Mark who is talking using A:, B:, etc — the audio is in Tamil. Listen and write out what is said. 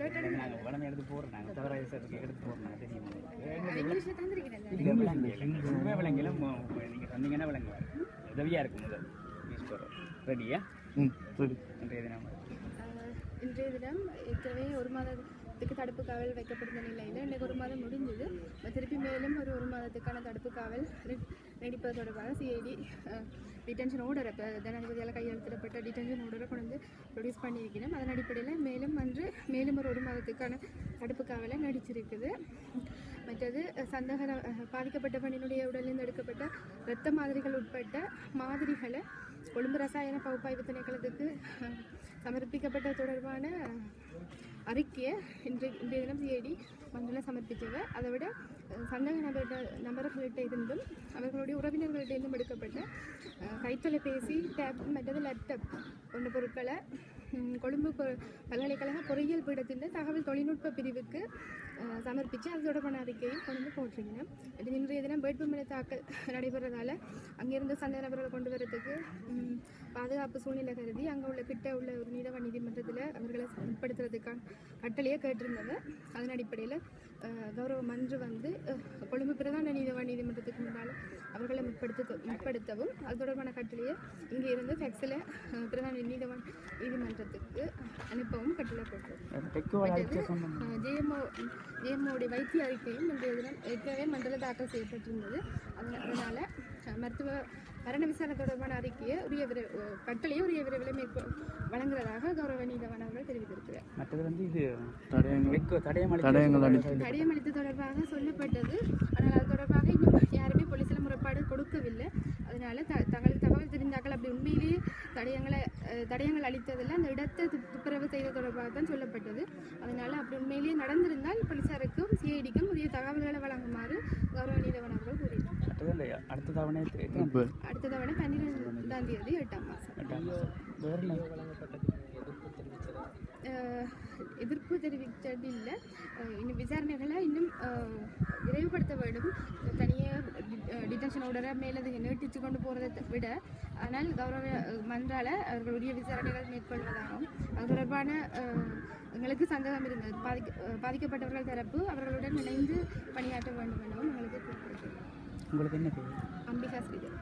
A: நாங்கள் உடனே எடுத்து போடுறோம். நாங்கள் எடுத்து போடுறோம். தெரியுமா இது விளங்கல நீங்கள் சொன்னீங்கன்னா விளங்குவார் உதவியாக இருக்கும் முதல். யூஸ் பண்ணுறோம் ரெடியா?
B: ம் சரி.
A: இன்றைய தினம்.
C: இன்றைய தினம் ஏற்கனவே ஒரு மாதத்துக்கு தடுப்பு காவல் வைக்கப்பட்டிருந்த நிலையில் இன்றைக்கு ஒரு மாதம் முடிஞ்சது. திருப்பி மேலும் ஒரு ஒரு மாதத்துக்கான தடுப்பு காவல் நீடிப்பது தொடர்பாக சிஐடி டிடென்ஷன் ஓர்டர் இப்போ ஜனாதிபதியால் கையெழுத்திடப்பட்ட டிடென்ஷன் ஓர்டரை கொண்டு வந்து ப்ரொடியூஸ் பண்ணியிருக்கணும் அதன் அடிப்படையில் மேலும் அன்று மேலும் ஒரு ஒரு மாதத்துக்கான தடுப்பு காவலை நடிச்சிருக்குது. மற்றது சந்தக பாதிக்கப்பட்ட பெண்ணினுடைய உடலிலிருந்து எடுக்கப்பட்ட இரத்த மாதிரிகள் உட்பட்ட மாதிரிகளை கொழும்பு ரசாயன பகுப்பாய்வு திணைக்களத்துக்கு சமர்ப்பிக்கப்பட்ட தொடர்பான அறிக்கையை இன்று இன்றைய தினம் சிஐடி மண்டலம் சமர்ப்பித்தவர் அதை விட சந்தேக சந்தக நபர்கள்கிட்ட இருந்தும் அவர்களுடைய உறவினர்கள்ட்ட இருந்தும் எடுக்கப்பட்ட கைத்தொலைபேசி டேப் மற்றது லேப்டாப் போன்ற பொருட்களை கொழும்பு பல்கலைக்கழக பொறியியல் பீடத்தின் தகவல் தொழில்நுட்ப பிரிவுக்கு சமர்ப்பித்து அது தொடர்பான அறிக்கையை கொண்டு வந்து போட்டிருக்கிறேன் இது இன்றைய தினம் வேட்புமனு தாக்கல் நடைபெறதால அங்கிருந்து சந்தேக நபர்களை கொண்டு வரதுக்கு பாதுகாப்பு சூழ்நிலை கருதி அங்கே உள்ள கிட்ட உள்ள ஒரு நீதவ நீதிமன்றத்தில் அவர்களை உட்படுத்துறதுக்கான கட்டளையை கேட்டிருந்தவ அதன் அடிப்படையில் கௌரவ மன்று வந்து கொழும்பு பிரதான நீதவான் நீதிமன்றத்துக்கு முன்னால் அவர்களை முற்படுத்த முற்படுத்தவும் அது தொடர்பான கட்டளையை இங்கே இருந்து ஃபெக்ஸில் பிரதான நீதவான் நீதிமன்றத்துக்கு அனுப்பவும் கட்டளை
A: சொன்னோம்.
C: ஜேஎம்ஓ ஜேஎம்ஓடைய வைத்திய அறிக்கையும் இன்றைய தினம் ஏற்கனவே மண்டல தாக்கல் செய்யப்பட்டிருந்தது. அதன- அதனால மருத்துவ மரண விசாரணை தொடர்பான அறிக்கையை உரிய விரை அஹ், கட்டளையை உரிய விரைவில் மேற்கொ வழங்குவதாக கௌரவ நீதவான் அவர்கள் தெரிவித்திருக்கிறார்.
A: மற்றது வந்து இது தடயம் அளித்து
C: தொடர்பாக சொல்லப்பட்டது. ஆனால் அது தொடர்பாக இன்னும் யாருமே போலீஸில் முறைப்பாடு கொடுக்கவில்லை. அதனால த தங்களுக்கு தகவல் தெரிந்தாக்கள் அப்படி உண்மையிலேயே தடயங்களை தடயங்கள் அளித்ததில் அந்த இடத்தை துப்- துப்புரவு செய்த தொடர்பாக தான் சொல்லப்பட்டது. அதனால அப்படி உண்மையிலேயே நடந்திருந்தால் போலீசாருக்கும் சிஐடிக்கும் உரிய தகவல்களை வழங்குமாறு கௌரவ நீதவன் அவர்கள் கூறினார்
A: மற்றது இல்லை அடுத்த தவணை
C: அடுத்த தவணை பன்னிரெண்டாம் தேதி எட்டாம் மாதம்
A: வேறு
C: அஹ், எதிர்ப்பு தெரிவித்தது இல்லை அஹ், இன்னும் விசாரணைகளை இன்னும் விரைவுபடுத்த வேண்டும் தனியாக டிடென்ஷன் ஆர்டரை மேலதிக நீட்டிச்சு கொண்டு போகிறதை விட ஆனால் கௌரவ மன்றால அவர்கள் உரிய விசாரணைகள் மேற்கொள்வதாகவும் அது தொடர்பான எங்களுக்கு சந்தேகம் இருந்தது பாதிக்க பாதிக்கப்பட்டவர்கள் தரப்பு அவர்களுடன் இணைந்து பணியாற்ற வேண்டும் எனவும் எங்களுக்கு கூறியிருக்கிறது.
A: உங்களுக்கு என்ன பேர்
C: அம்பிகா ஸ்ரீதர்.